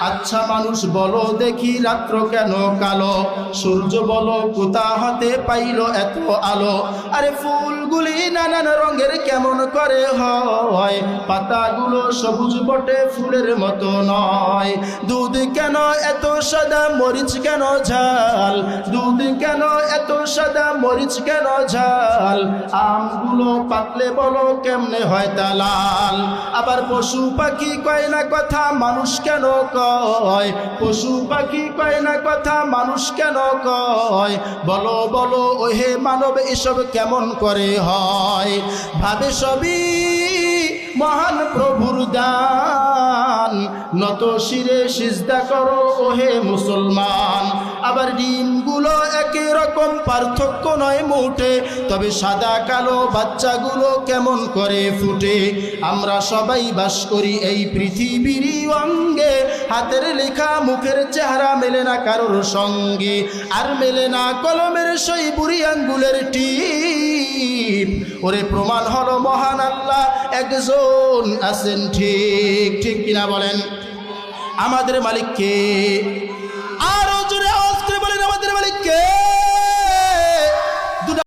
আচ্ছা মানুষ বলো দেখি রাত্র কেন কালো? সূর্য বলো, কোথা হাতে পাইল এত আলো? আরে ফুলগুলি নানান রঙের কেমন করে হয়? পাতাগুলো সবুজ বটে ফুলের মতো নয়। দুধ কেন এত সাদা, মরিচ কেন ঝাল? দুধ কেন এত সাদা মরিচ কেন ঝাল? আমগুলো পাতলে বলো কেমনে হয় তা লাল? আবার পশু পাখি কয় না কথা মানুষ কেন কয়? পশু পাখি কয় না কথা মানুষ কেন কয়? বলো বলো, ওহে মানব, এসব কেমন করে হয়? ভাবে সবই মহান প্রভুর দান। নত শিরে সিজদা করো, ওহে মুসলমান। আবার ডিমগুলো একই রকম, পার্থক্য নয় মোটে। তবে সাদা কালো বাচ্চাগুলো কেমন করে ফুটে? আমরা সবাই বাস করি এই পৃথিবীর অঙ্গে। হাতের লেখা, মুখের চেহারা মেলে না কারোর সঙ্গে। আর মেলে না কলমের সই, বুড়ি আঙ্গুলের টিপ। ওরে প্রমাণ হলো মহান আল্লাহ। একজন আছেন ঠিক ঠিক কিনা বলেন? আমাদের মালিককে